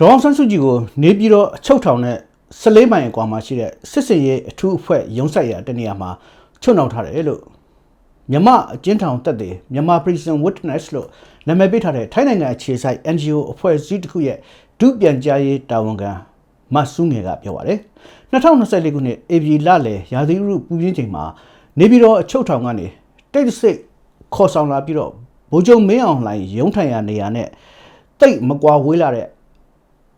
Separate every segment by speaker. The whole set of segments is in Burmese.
Speaker 1: ဒေါအောင်ဆန်းစုကြည်ကိုနေပြည်တော်အချုပ်ထောင်နဲ့14မိုင်အကွာမှာရှိတဲ့စစ်စင်ရေးအထူးအဖွဲ့ရုံးဆိုင်ရာတနေရာမှာချုပ်နှောင်ထားတယ်လို့မြမအကျဉ်းထောင်တက်တဲ့မြန်မာ Prison Witness လို့နာမည်ပေးထားတဲ့ထိုင်းနိုင်ငံအခြေစိုက် NGO အဖွဲ့အစည်းတစ်ခုရဲ့ဒုပြန်ကြားရေးတာဝန်ခံမဆုငယ်ကပြောပါတယ်2024ခုနှစ်ဧပြီလလယ်ရာသီဥတုပူပြင်းချိန်မှာနေပြည်တော်အချုပ်ထောင်ကနေတိတ်ဆိတ်ခေါ်ဆောင်လာပြီးတော့ဗိုလ်ချုပ်မင်းအောင်လှိုင်ရုံးထိုင်ရာနေရာနဲ့တိတ်မကွာဝေးလာတဲ့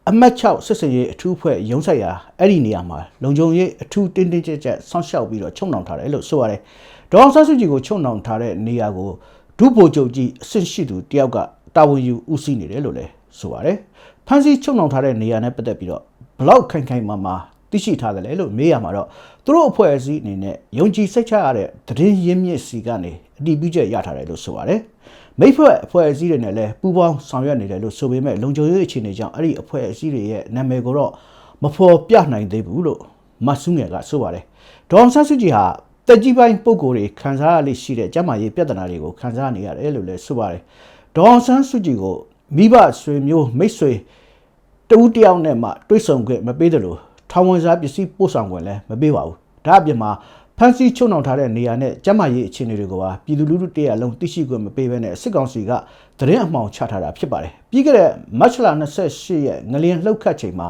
Speaker 1: အမတ်6စစ်စင်ရေးအထူးဖွဲ့ရုံးဆိုင်ရာအဲ့ဒီနေရာမှာလုံခြုံရေးအထူးတင်းတင်းကြပ်ကြပ်ဆောင်းလျှောက်ပြီးတော့ချုံနှောင်ထားတယ်လို့ဆိုရတယ်။ဒေါအောင်ဆန်းစုကြည်ကိုချုံနှောင်ထားတဲ့နေရာကိုဒုဗိုလ်ချုပ်ကြီးအဆင့်ရှိသူတယောက်ကတာဝန်ယူဦးစီးနေတယ်လို့လည်းဆိုရတယ်။ဖန်စီချုံနှောင်ထားတဲ့နေရာနဲ့ပတ်သက်ပြီးတော့ဘလောက်ခိုင်ခိုင်မာမာသိရှိထားတယ်လေလို့မေးရမှာတော့သူတို့အဖွဲ့အစည်းအနေနဲ့ယုံကြည်စိတ်ချရတဲ့သတင်းရင်းမြစ်စီကနေအတည်ပြုချက်ရထားတယ်လို့ဆိုရတယ်။ မိတ်ဖွဲ့အဖွဲ့အစည်းတွေနဲ့လည်းပူးပေါင်းဆောင်ရွက်နေတယ်လို့ဆိုပေမဲ့လုံခြုံရေးအခြေအနေကြောင့်အဲ့ဒီအဖွဲ့အစည်းတွေရဲ့နာမည်ကိုတော့မဖော်ပြနိုင်သေးဘူးလို့မဆုငယ်ကဆိုပါတယ်။ဒေါအောင်ဆန်းစုကြည်ဟာတက်ကြီးပိုင်းပုံကိုယ်တွေခံစားရလိရှိတဲ့ကျန်းမာရေးပြဿနာတွေကိုခံစားနေရတယ်လို့လည်းဆိုပါတယ်။ဒေါအောင်ဆန်းစုကြည်ကိုမိဘဆွေမျိုးမိတ်ဆွေတဦးတယောက်နဲ့မှတွေ့ဆုံခွင့်မပေးတယ်လို့ထောင်ဝင်စားပစ္စည်းပို့ဆောင်ခွင့်လည်းမပေးပါဘူး။ဒါအပြင်မှာ ဖန်စီချုံနှောင်ထားတဲ့နေရာနဲ့ကျန်းမာရေးအခြေအနေတွေကိုပါပြည်သူလူထုတရလုံးသိရှိခွင့်မပေးဘဲနဲ့စစ်ကောင်စီကသတင်းအမှောင်ချထားတာဖြစ်ပါတယ်။ပြီးခဲ့တဲ့မတ်လ28ရက်ငလျင်လှုပ်ခတ်ချိန်မှာ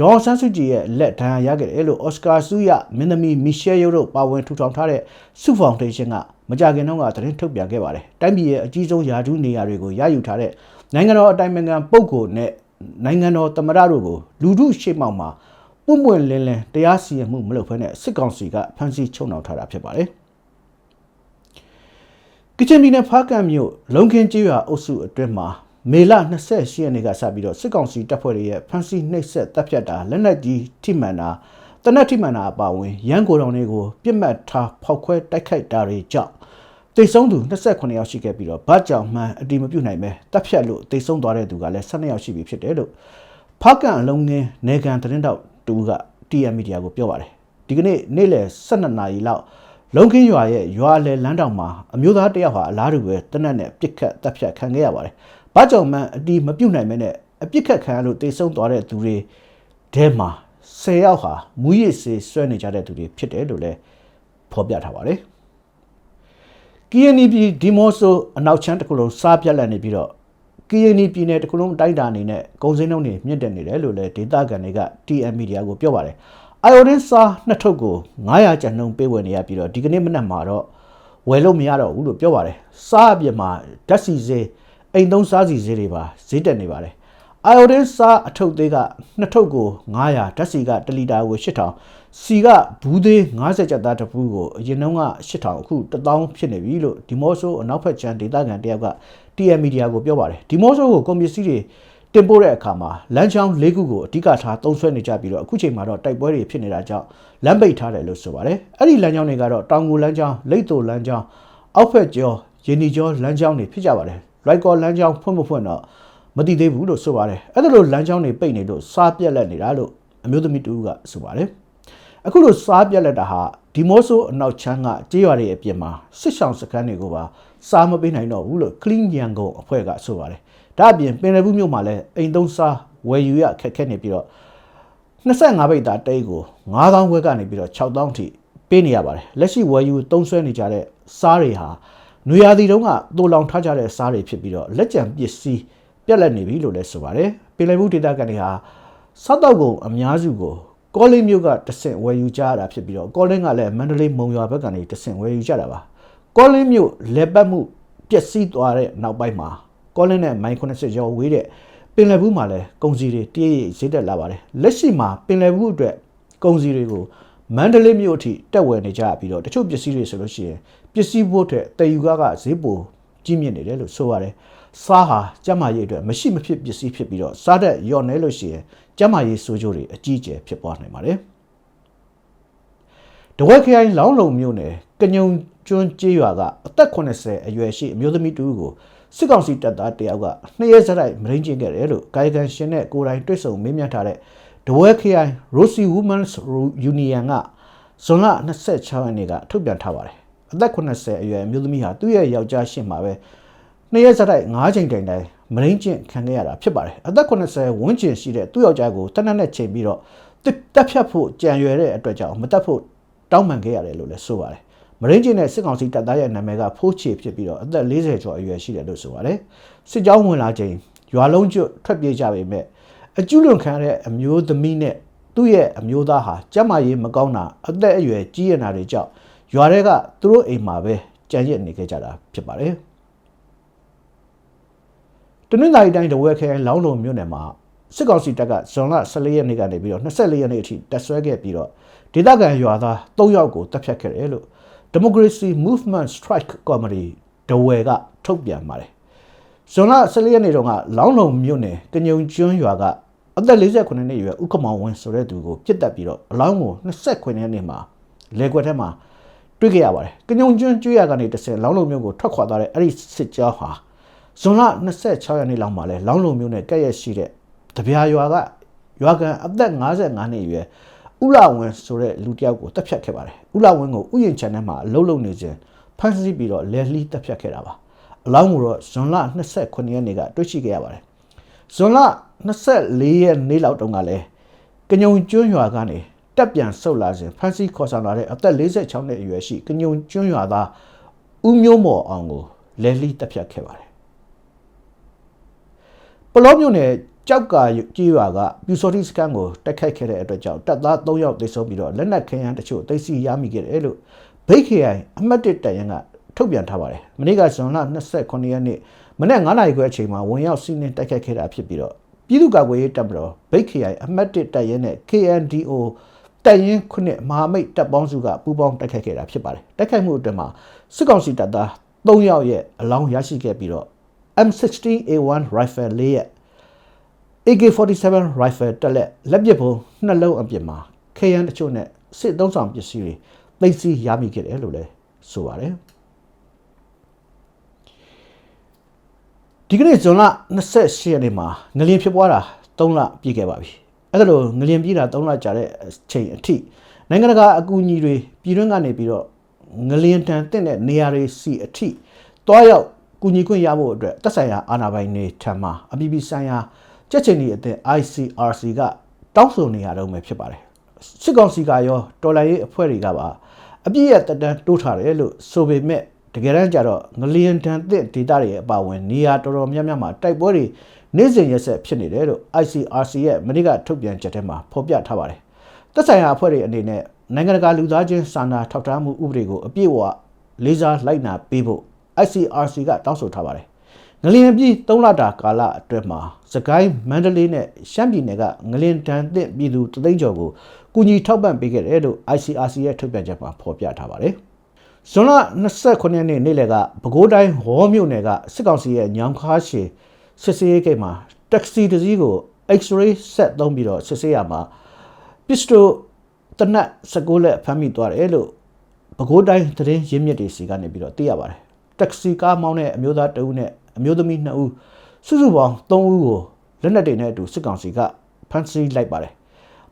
Speaker 1: ဒေါ်ဆန်းစုကြည်ရဲ့လက်ဒဏ်ရာရခဲ့တယ်လို့အော်စကာဆူရမင်းသမီးမီရှယ်ယိုတို့ပါဝင်ထူထောင်ထားတဲ့စုဖောင်ဒေးရှင်းကမကြခင်တုန်းကသတင်းထုတ်ပြန်ခဲ့ပါတယ်။တိုင်းပြည်ရဲ့အကြီးဆုံးယာဒူးနေရာတွေကိုရယူထားတဲ့နိုင်ငံတော်အတိုင်ပင်ခံပုဂ္ဂိုလ်နဲ့နိုင်ငံတော်သမ္မတတို့ကိုလူထုရှေ့မှောက်မှာ ပွင့်ပွင့်လင်းလင်းတရားစီရင်မှုမလုပ်ဘဲနဲ့စစ်ကောင်စီကဖမ်းဆီးချုပ်နှောင်ထားတာဖြစ်ပါတယ်။ကချင်ပြည်နယ်ဖားကန့်မြို့လုံခင်းကျေးရွာအုပ်စုအတွင်းမှာမေလ28ရက်နေ့ကစပြီးတော့စစ်ကောင်စီတပ်ဖွဲ့တွေရဲ့ဖမ်းဆီးနှိပ်စက်တပ်ဖြတ်တာလက်နက်ကြီးထိမှန်တာတနက်ထိမှန်တာအပါအဝင်ရန်ကုန်တော်တွေကိုပြစ်မှတ်ထားဖောက်ခွဲတိုက်ခိုက်တာတွေကြောင့်တိတ်ဆုံးသူ28ယောက်ရှိခဲ့ပြီးတော့ဗတ်ကြောင်မှန်အတိမပြုတ်နိုင်ပဲတပ်ဖြတ်လို့တိတ်ဆုံးသွားတဲ့သူကလည်း12ယောက်ရှိပြီဖြစ်တယ်လို့ဖားကန့်အလုံးငင်းနေကန်သတင်းတောက် တူက TM Media ကိုပြောပါတယ်ဒီကနေ့နေ့လယ်12နာရီလောက်လုံခင်းရွာရဲ့ရွာလေလမ်းတောင်မှာအမျိုးသားတယောက်ဟာအလားတူပဲတနက်နဲ့ပြစ်ခတ်တပ်ဖြတ်ခံခဲ့ရပါတယ်။ဘာကြောင့်မှအတီးမပြုတ်နိုင်မဲနဲ့အပြစ်ခတ်ခံရလို့တိတ်ဆုံးသွားတဲ့သူတွေထဲမှာ10ယောက်ဟာမူရစ်စေဆွဲနေကြတဲ့သူတွေဖြစ်တယ်လို့လည်းဖော်ပြထားပါတယ်။ KNP ဒီမော့ဆိုအနောက်ချမ်းတစ်ခုလုံးစားပြက်လက်နေပြီးတော့ KNP ပြည်နယ်တစ်ခုလုံးတိုက်တာအနေနဲ့ကုန်စည်နှုန်းတွေမြင့်တက်နေတယ်လို့လည်းဒေတာကန်တွေက TM Media ကိုပြောပါတယ်။ iodine စားနှစ်ထုပ်ကို900ကျပ်နှုန်းပေးဝယ်နေရပြီးတော့ဒီကနေ့မနက်မှာတော့ဝယ်လို့မရတော့ဘူးလို့ပြောပါတယ်။စားအပြစ်မှာဓာတ်စီစေးအိမ်သုံးစားစီစေးတွေပါဈေးတက်နေပါတယ်။ iodine စားအထုပ်သေးကနှစ်ထုပ်ကို900ဓာတ်စီက1လီတာကို8000စီကဘူးသေး90ကျပ်သားတစ်ပူးကိုအရင်တုန်းက8000အခု1000ဖြစ်နေပြီလို့ဒီမော့ဆိုအနောက်ဘက်ချမ်းဒေတာကန်တယောက်က TM Media ကိုပြောပါတယ်ဒီမော့ဆိုကိုကွန်ပျူတာတွေတင်ပို့တဲ့အခါမှာလမ်းချောင်း၄ခုကိုအဓိကထားသုံးဆွဲနေကြပြီးတော့အခုချိန်မှာတော့တိုက်ပွဲတွေဖြစ်နေတာကြောင့်လမ်းပိတ်ထားတယ်လို့ဆိုပါတယ်အဲ့ဒီလမ်းကြောင်းတွေကတော့တောင်ကိုလမ်းကြောင်းလိတ်တိုလမ်းကြောင်းအောက်ဖက်ကျော်ရင်းနီကျော်လမ်းကြောင်းတွေဖြစ်ကြပါတယ်လိုက်ကော်လမ်းကြောင်းဖွင့်မဖွင့်တော့မသိသေးဘူးလို့ဆိုပါတယ်အဲ့ဒါလိုလမ်းကြောင်းတွေပိတ်နေလို့စားပြက်လက်နေတာလို့အမျိုးသမီးတူကဆိုပါတယ် အခုလိုစားပြက်လက်တာဟာဒီမော့ဆိုအနောက်ချမ်းကကြေးရွာတွေအပြင်မှာစစ်ဆောင်စခန်းတွေကိုပါစားမပေးနိုင်တော့ဘူးလို့ Clean Yangon အဖွဲ့ကဆိုပါတယ်ဒါအပြင်ပင်လယ်ဘူးမြို့မှာလည်းအိမ်သုံးစားဝယ်ယူရခက်ခဲနေပြီးတော့25ဘိတ်သားတိတ်ကို9000ခွဲကနေပြီးတော့6000ထိပေးနေရပါတယ်လက်ရှိဝယ်ယူသုံးဆွဲနေကြတဲ့စားတွေဟာနွေရာသီတုန်းကတိုးလောင်ထားကြတဲ့စားတွေဖြစ်ပြီးတော့လက်ကျန်ပစ္စည်းပြက်လက်နေပြီလို့လည်းဆိုပါတယ်ပင်လယ်ဘူးဒေသကန်တွေဟာစားတော့ကုန်အများစုကို ကောလင်းမြို့ကတဆင့်ဝယ်ယူကြရတာဖြစ်ပြီးတော့ကောလင်းကလည်းမန္တလေးမုံရွာဘက်ကနေတဆင့်ဝယ်ယူကြတာပါကောလင်းမြို့လက်ပတ်မှုပျက်စီးသွားတဲ့နောက်ပိုင်းမှာကောလင်းနဲ့မိုင်80ကျော်ဝေးတဲ့ပင်လယ်ဘူးမှာလည်းကုန်စည်တွေတည့်ရည်ဈေးတက်လာပါတယ်လက်ရှိမှာပင်လယ်ဘူးအတွက်ကုန်စည်တွေကိုမန္တလေးမြို့အထိတက်ဝယ်နေကြပြီးတော့တချို့ပစ္စည်းတွေဆိုလို့ရှိရင်ပစ္စည်းဖို့တဲ့တည်ယူကားကဈေးပိုကြီးမြင့်နေတယ်လို့ဆိုပါတယ် စားဟာကျန်းမာရေးအတွက်မရှိမဖြစ်ပစ္စည်းဖြစ်ပြီးတော့စားတဲ့ရော့နေလို့ရှိရင်ကျန်းမာရေးဆိုးကျိုးတွေအကြီးအကျယ်ဖြစ်ပွားနိုင်ပါတယ်တဝက်ခရိုင်လောင်းလုံမြို့နယ်ကညုံကျွန်းကျေးရွာကအသက်80အရွယ်ရှိအမျိုးသမီးတူကိုစစ်ကောင်စီတပ်သားတယောက်ကနှစ်ရက်စတိုက်မရင်းကျင်ခဲ့တယ်လို့ကာယကံရှင်နဲ့ကိုယ်တိုင်တွေ့ဆုံမေးမြန်းထားတဲ့ဒဝဲခရိုင် Rossi Women's Union ကဇွန်လ26ရက်နေ့ကထုတ်ပြန်ထားပါတယ်အသက်80အရွယ်အမျိုးသမီးဟာသူ့ရဲ့ယောက်ျားရှင်းမှာပဲ နှစ်ရက်စတိုက်9ချိန်တိုင်တိုင်မရင်းကျင့်ခံခဲ့ရတာဖြစ်ပါတယ်အသက်80ဝန်းကျင်ရှိတဲ့သူ့ယောက်ျားကိုတနက်နဲ့ချိန်ပြီးတော့တက်ဖြတ်ဖို့ကြံရွယ်တဲ့အတွက်ကြောင့်မတက်ဖို့တောင်းပန်ခဲ့ရတယ်လို့လည်းဆိုပါတယ်မရင်းကျင်းတဲ့စစ်ကောင်စီတပ်သားရဲ့နာမည်ကဖိုးချေဖြစ်ပြီးတော့အသက်40ကျော်အရွယ်ရှိတယ်လို့ဆိုပါတယ်စစ်ကြောင်းဝင်လာချိန်ရွာလုံးကျွတ်ထွက်ပြေးကြပေမဲ့အကျူးလွန်ခံတဲ့အမျိုးသမီးနဲ့သူ့ရဲ့အမျိုးသားဟာကျမကြီးမကောင်းတာအသက်အရွယ်ကြီးရနာတွေကြောင့်ရွာတွေကသူတို့အိမ်မှာပဲကြံရစ်နေခဲ့ကြတာဖြစ်ပါတယ် တနင်္လာရီတိုင်းတဝဲခဲလောင်းလုံမြို့နယ်မှာစစ်ကောင်စီတပ်ကဇွန်လ14ရက်နေ့ကနေပြီးတော့24ရက်နေ့အထိတပ်ဆွဲခဲ့ပြီးတော့ဒေသခံရွာသား3ယောက်ကိုတပ်ဖြတ်ခဲ့တယ်လို့ Democracy Movement Strike Committee ဒဝဲကထုတ်ပြန်ပါတယ်ဇွန်လ14ရက်နေ့တုန်းကလောင်းလုံမြို့နယ်ကညုံကျွန်းရွာကအသက်48နှစ်အရွယ်ဥက္ကမောင်ဝင်းဆိုတဲ့သူကိုပြစ်တက်ပြီးတော့အလောင်းကို29ရက်နေ့မှာလေကွက်ထဲမှာတွေ့ခဲ့ရပါတယ်။ကညုံကျွန်းကျွရကနေတစ်ဆယ်လောင်းလုံမြို့ကိုထွက်ခွာသွားတဲ့အဲ့ဒီစစ်ကြောင်းဟာ ဇွန်လ26ရက်နေ့လောက်မှာလဲလောင်းလုံမြို့နဲ့ကဲ့ရဲ့ရှိတဲ့တပြာရွာကရွာကန်အသက်55နှစ်အရွယ်ဥလာဝင်းဆိုတဲ့လူတစ်ယောက်ကိုတပ်ဖြတ်ခဲ့ပါတယ်။ဥလာဝင်းကိုဥယျာဉ်ချန်ထဲမှာအလုံးလုံးနေခြင်းဖမ်းဆီးပြီးတော့လဲလှီးတပ်ဖြတ်ခဲ့တာပါ။အလောင်းကိုတော့ဇွန်လ29ရက်နေ့ကတွေ့ရှိခဲ့ရပါတယ်။ဇွန်လ24ရက်နေ့လောက်တုန်းကလည်းကညုံကျွန်းရွာကနေတက်ပြန်ဆုတ်လာစဉ်ဖမ်းဆီးခေါ်ဆောင်လာတဲ့အသက်46နှစ်အရွယ်ရှိကညုံကျွန်းရွာသားဦးမျိုးမော်အောင်ကိုလဲလှီးတပ်ဖြတ်ခဲ့ပါတယ် ပလောမြို့နယ်ကြောက်ကကြီးရွာကပြူစော်တီစကန်ကိုတိုက်ခိုက်ခဲ့တဲ့အတွက်ကြောင့်တပ်သား3ယောက်သေဆုံးပြီးတော့လက်နက်ခဲယမ်းတချို့သိသိရမိခဲ့တယ်လို့ဘိတ်ခေအိုင်အမှတ်1တပ်ရင်းကထုတ်ပြန်ထားပါတယ်။မနေ့ကဇွန်လ29ရက်နေ့မနေ့9နာရီခွဲအချိန်မှာဝင်ရောက်စီးနင်းတိုက်ခိုက်ခဲ့တာဖြစ်ပြီးတော့ပြည်သူ့ကာကွယ်ရေးတပ်မတော်ဘိတ်ခေအိုင်အမှတ်1တပ်ရင်းနဲ့ KNDO တပ်ရင်းခုနှစ်မဟာမိတ်တပ်ပေါင်းစုကပူးပေါင်းတိုက်ခိုက်ခဲ့တာဖြစ်ပါတယ်။တိုက်ခိုက်မှုအတွင်းမှာစစ်ကောင်စီတပ်သား3ယောက်ရဲ့အလောင်းရရှိခဲ့ပြီးတော့ M16A1 rifle ၄ရဲ့ AK47 rifle တက်လက်လက်ပစ်ဗုံးနှစ်လုံးအပြင်မှာခေယန်တချို့နဲ့စစ်သုံးဆောင်ပစ္စည်းတွေသိသိရမိခဲ့တယ်လို့လည်းဆိုပါတယ်ဒီကနေ့ဇွန်လ28ရက်နေ့မှာငလျင်ဖြစ်ပွားတာ3လပြည့်ခဲ့ပါပြီအဲ့ဒါလို့ငလျင်ပြေးတာ3လကြာတဲ့အချိန်အထိနိုင်ငံတကာအကူအညီတွေပြည်တွင်းကနေပြီးတော့ငလျင်တန်တဲ့နေရာတွေစီအထိတွားရောက် ကူညီခွင့်ရဖို့အတွက်သက်ဆိုင်ရာအာဏာပိုင်တွေထံမှအပြည်ပြည်ဆိုင်ရာကြက်ချင်ဒီအသင်း ICRC ကတောင်းဆိုနေရတော့မယ်ဖြစ်ပါတယ်စစ်ကောင်စီကရောတော်လိုင်းရေးအဖွဲ့တွေကပါအပြည့်ရတက်တန်းတိုးထားတယ်လို့ဆိုပေမဲ့တကယ်တမ်းကျတော့ငလျင်တန်သစ်ဒေတာတွေအပါဝင်နေရာတော်တော်များများမှာတိုက်ပွဲတွေနေ့စဉ်ရက်ဆက်ဖြစ်နေတယ်လို့ ICRC ရဲ့မနေ့ကထုတ်ပြန်ချက်ထဲမှာဖော်ပြထားပါတယ်သက်ဆိုင်ရာအဖွဲ့တွေအနေနဲ့နိုင်ငံတကာလူသားချင်းစာနာထောက်ထားမှုဥပဒေကိုအပြည့်အဝလေးစားလိုက်နာပေးဖို့ ICRC ကတောင်းဆိုထားပါတယ်ငလျင်ပြည်3လတာကာလအတွင်းမှာစကိုင်းမန္တလေးနဲ့ရှမ်းပြည်နယ်ကငလျင်တန်သင့်ပြည်သူတသိန်းကျော်ကိုကူညီထောက်ပံ့ပေးခဲ့တယ်လို့ ICRC ရဲ့ထုတ်ပြန်ချက်မှာဖော်ပြထားပါတယ်။ဇွန်လ29ရက်နေ့နေ့လယ်ကပဲခူးတိုင်းဟောမြို့နယ်ကစစ်ကောင်စီရဲ့ညောင်ခါရှည်စစ်စေးဂိတ်မှာတက္ကစီတစ်စီးကို X-ray ဆက်သုံးပြီးတော့စစ်ဆေးရမှာပစ္စတိုတနတ်16လက်ဖမ်းမိသွားတယ်လို့ပဲခူးတိုင်းသတင်းရင်းမြစ်တွေစီကနေပြီးတော့သိရပါတယ်။ တက္ကစီကားမောင်းတဲ့အမျိုးသားတဦးနဲ့အမျိုးသမီး2ဦးစုစုပေါင်း3ဦးကိုလက်နက်တွေနဲ့အတူစစ်ကောင်စီကဖမ်းဆီးလိုက်ပါတယ်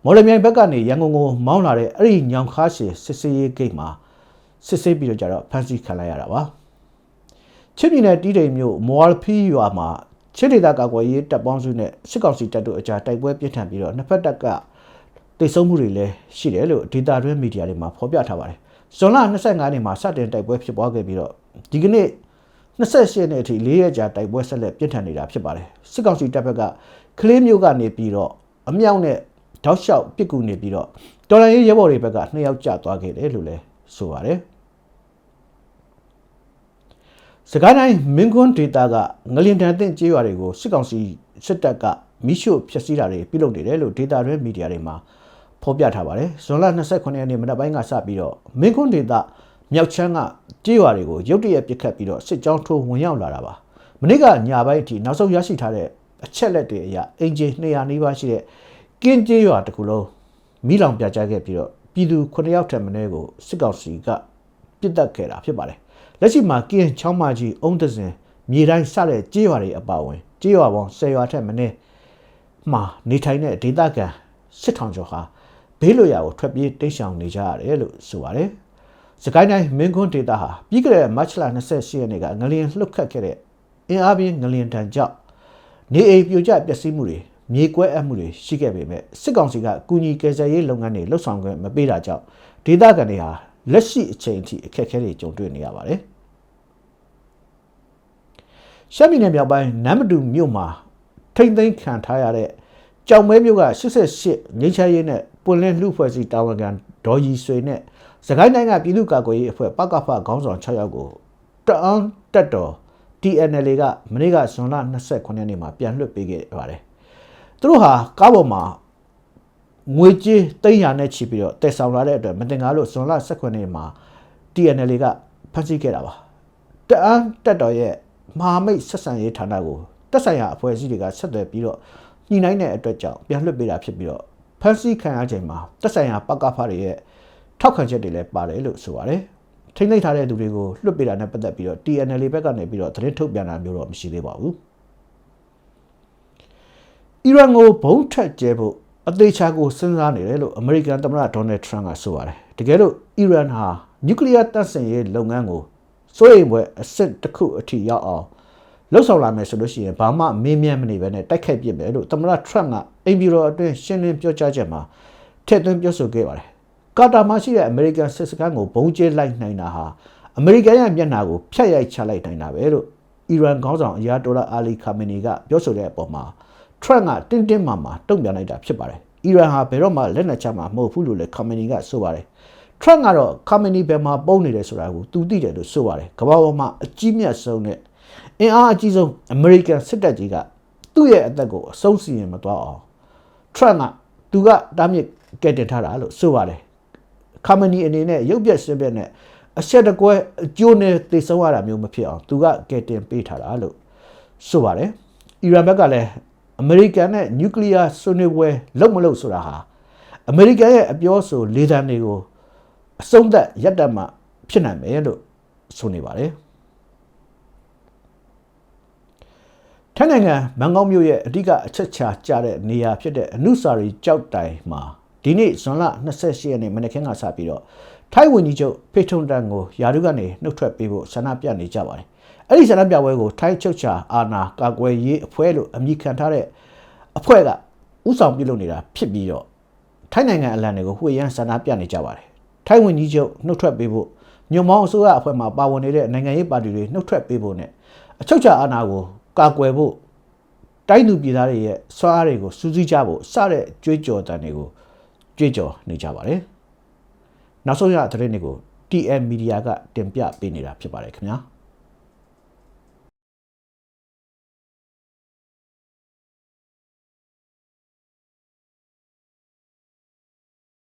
Speaker 1: မော်လမြိုင်ဘက်ကနေရန်ကုန်ကိုမောင်းလာတဲ့အဲ့ဒီညောင်ခါရှည်စစ်စေးရေးဂိတ်မှာစစ်ဆေးပြီးတော့ကြတော့ဖမ်းဆီးခံလိုက်ရတာပါချစ်ပြည်နယ်တီးတိမ်မြို့မော်လ်ဖီရွာမှာချစ်ဒေသကာကွယ်ရေးတပ်ပေါင်းစုနဲ့စစ်ကောင်စီတပ်တို့အကြားတိုက်ပွဲပြင်းထန်ပြီးတော့နှစ်ဖက်တပ်ကတိတ်ဆုံးမှုတွေလည်းရှိတယ်လို့ဒေတာတွင်းမီဒီယာတွေမှာဖော်ပြထားပါတယ် ဇွန်လ25ရက်နေ့မှာစတင်တိုက်ပွဲဖြစ်ပွားခဲ့ပြီးတော့ဒီကနေ့28နှစ်အထိ၄ရက်ကြာတိုက်ပွဲဆက်လက်ပြင်းထန်နေတာဖြစ်ပါတယ်စစ်ကောင်စီတပ်ဘက်ကကလေးမျိုးကနေပြီးတော့အမြောက်နဲ့တောက်လျှောက်ပစ်ကူနေပြီးတော့တော်လိုင်းရေးရဲဘော်တွေဘက်ကနှစ်ယောက်ကြာသွားခဲ့တယ်လို့လည်းဆိုပါတယ်စကိုင်းတိုင်းမင်းကွန်းဒေတာကငလျင်တန်တဲ့ကြေးရွာတွေကိုစစ်ကောင်စီစစ်တပ်ကမိရှို့ဖျက်ဆီးတာတွေပြုလုပ်နေတယ်လို့ဒေတာတွဲမီဒီယာတွေမှာ ဖော်ပြထားပါတယ်ဇွန်လ29ရက်နေ့မနက်ပိုင်းကစပြီးတော့မင်းကွန်းဒေတာမြောက်ချမ်းကကြေးရွာတွေကိုရုတ်တရက်ပစ်ခတ်ပြီးတော့စစ်ကြောင်းထိုးဝင်ရောက်လာတာပါမနေ့ကညပိုင်းအထိနောက်ဆုံးရရှိထားတဲ့အချက်လက်တွေအရအင်ဂျီ200နီးပါးရှိတဲ့ကင်းကြေးရွာတစ်ခုလုံးမိလောင်ပြကြခဲ့ပြီးတော့ပြည်သူ9ယောက်ထက်မနည်းကိုစစ်ကောင်စီကပစ်တက်ခဲ့တာဖြစ်ပါတယ်လက်ရှိမှာကင်းချောင်းမကြီးအုံးတစင်မြေတိုင်းစတဲ့ကြေးရွာတွေအပါအဝင်ကြေးရွာပေါင်း10ရွာထက်မနည်းမှာနေထိုင်တဲ့ဒေသခံ စစ်ထောင်ကျော်ဟာဘေးလွရာကိုထွက်ပြေးတိတ်ဆောင်နေကြရတယ်လို့ဆိုပါတယ်။စကိုင်းတိုင်းမင်းကွန်းဒေတာဟာပြီးခဲ့တဲ့မတ်လ28ရက်နေ့ကငလျင်လှုပ်ခတ်ခဲ့တဲ့အင်အားပြင်းငလျင်တံကြောင့်နေအိမ်ပြိုကျပျက်စီးမှုတွေမြေကွဲအပ်မှုတွေရှိခဲ့ပေမဲ့စစ်ကောင်စီကကုညီကယ်ဆယ်ရေးလုပ်ငန်းတွေလှုပ်ဆောင်ခွင့်မပေးတာကြောင့်ဒေသခံတွေဟာလက်ရှိအချိန်အထိအခက်အခဲတွေကြုံတွေ့နေရပါတယ်ရှမ်းပြည်နယ်မြောက်ပိုင်းနမ်မတူမြို့မှာထိမ့်သိမ်းခံထားရတဲ့ ကြောင်မဲမြို့က88ငိမ့်ချရေးနဲ့ပွင့်လင်းလူဖွဲ့စီတာဝန်ခံဒေါ်ရီဆွေနဲ့စကိုင်းတိုင်းကပြည်သူ့ကာကွယ်ရေးအဖွဲ့ပကဖခေါင်းဆောင်6ယောက်ကိုတအန်းတက်တော် TNL ကမနေ့ကဇွန်လ29ရက်နေ့မှာပြန်လွှတ်ပေးခဲ့ပါတယ်သူတို့ဟာကားပေါ်မှာငွေကြေးသိန်းရာနဲ့ချီပြီးတော့တည်ဆောင်လာတဲ့အတွက်မတင်ကားလို့ဇွန်လ19ရက်နေ့မှာ TNL ကဖမ်းဆီးခဲ့တာပါတအန်းတက်တော်ရဲ့မဟာမိတ်ဆက်ဆံရေးဌာနကိုတက်ဆိုင်ရာအဖွဲ့အစည်းတွေကဆက်သွယ်ပြီးတော့ ညှိနှိုင်းတဲ့အတွက်ကြောင့်ပြန်လွှတ်ပေးတာဖြစ်ပြီးတော့ဖမ်းဆီးခံရချိန်မှာတက်ဆိုင်ရာပကဖတွေရဲ့ထောက်ခံချက်တွေလည်းပါတယ်လို့ဆိုပါတယ်ထိမ့်သိမ့်ထားတဲ့သူတွေကိုလွှတ်ပေးတာနဲ့ပတ်သက်ပြီးတော့ TNL ဘက်ကနေပြီးတော့သတင်းထုတ်ပြန်တာမျိုးတော့မရှိသေးပါဘူးအီရန်ကိုဘုံထက်ကျဲဖို့အသေးချာကိုစဉ်းစားနေတယ်လို့အမေရိကန်သမ္မတဒေါ်နယ်ထရန့်ကဆိုပါတယ်တကယ်လို့အီရန်ဟာနျူကလ িয়ার တပ်ဆင်ရေးလုပ်ငန်းကိုစိုးရိမ်ပွဲအစစ်တစ်ခုအထိရောက်အောင် လှုပ်ဆောင်လာမယ်ဆိုလို့ရှိရင်ဘာမှမင်းမြတ်မနေပဲနဲ့တိုက်ခိုက်ပစ်မယ်လို့သမ္မတထရန့်ကအင်ဘီရိုအတွင်းရှင်းလင်းပြောကြားချက်မှာထည့်သွင်းပြောဆိုခဲ့ပါတယ်ကာတာမှာရှိတဲ့အမေရိကန်စစ်စခန်းကိုဘုံကျဲလိုက်နိုင်တာဟာအမေရိကန်ရဲ့မျက်နှာကိုဖျက်ရိုက်ချလိုက်နိုင်တာပဲလို့အီရန်ခေါင်းဆောင်အယာတိုလာအာလီခါမီနီကပြောဆိုတဲ့အပေါ်မှာထရန့်ကတင်းတင်းမာမာတုံ့ပြန်လိုက်တာဖြစ်ပါတယ်အီရန်ဟာဘယ်တော့မှလက်နက်ချမှာမဟုတ်ဘူးလို့လည်းခါမီနီကဆိုပါတယ်ထရန့်ကတော့ခါမီနီဘယ်မှာပုံနေတယ်ဆိုတာကိုသူသိတယ်လို့ဆိုပါတယ်ကမ္ဘာပေါ်မှာအကြီးမြတ်ဆုံးနဲ့ အင်အားအကြီးဆုံးအမေရိကန်စစ်တပ်ကြီးကသူ့ရဲ့အသက်ကိုအဆုံးစီရင်မသွားအောင်ထရန့်ကသူကတားမြစ်ကဲတင်ထားတာလို့ဆိုပါတယ်ခါမနီအနေနဲ့ရုပ်ပြက်ရှင်းပြက်နဲ့အဆက်တကွဲအကျိုးနဲ့သိဆုံးရတာမျိုးမဖြစ်အောင်သူကကဲတင်ပေးထားတာလို့ဆိုပါတယ်အီရန်ဘက်ကလည်းအမေရိကန်နဲ့နျူကလ িয়ার ဆွေးနွေးပွဲလုပ်မလုပ်ဆိုတာဟာအမေရိကန်ရဲ့အပြောဆိုလေသံတွေကိုအဆုံးသက်ရပ်တတ်မှဖြစ်နိုင်မယ်လို့ဆိုနေပါတယ် ထိုင်းနိုင်ငံမန်ကောက်မြို့ရဲ့အဓိကအချက်ချာကျတဲ့နေရာဖြစ်တဲ့အနုစာရီကြောက်တိုင်မှာဒီနေ့ဇွန်လ28ရက်နေ့မနေ့ကစပြီးတော့ထိုင်းဝန်ကြီးချုပ်ဖေထုံတန်ကိုယာရုကနေနှုတ်ထွက်ပေးဖို့ဆန္ဒပြနေကြပါတယ်။အဲ့ဒီဆန္ဒပြပွဲကိုထိုင်းချုပ်ချာအာနာကာကွယ်ရေးအဖွဲ့လို့အမည်ခံထားတဲ့အဖွဲ့ကဥဆောင်ပြုလုပ်နေတာဖြစ်ပြီးတော့ထိုင်းနိုင်ငံအလံတွေကိုဝှေ့ရမ်းဆန္ဒပြနေကြပါတယ်။ထိုင်းဝန်ကြီးချုပ်နှုတ်ထွက်ပေးဖို့ညွန်မောင်းအစိုးရအဖွဲ့မှပါဝင်နေတဲ့နိုင်ငံရေးပါတီတွေနှုတ်ထွက်ပေးဖို့နဲ့အချုပ်ချာအာဏာကို ကာကွယ်ဖို့တိုင်းသူပြည်သားတွေရဲ့စွားတွေကိုစူးစီးကြဖို့စတဲ့ကြွေးကြော်တန်တွေကိုကြွေးကြော်နေကြပါတယ်။နောက်ဆုံးရသတင်းတွေကို TM Media ကတင်ပြပေးနေတာဖြစ်ပါတယ်ခင်ဗျာ။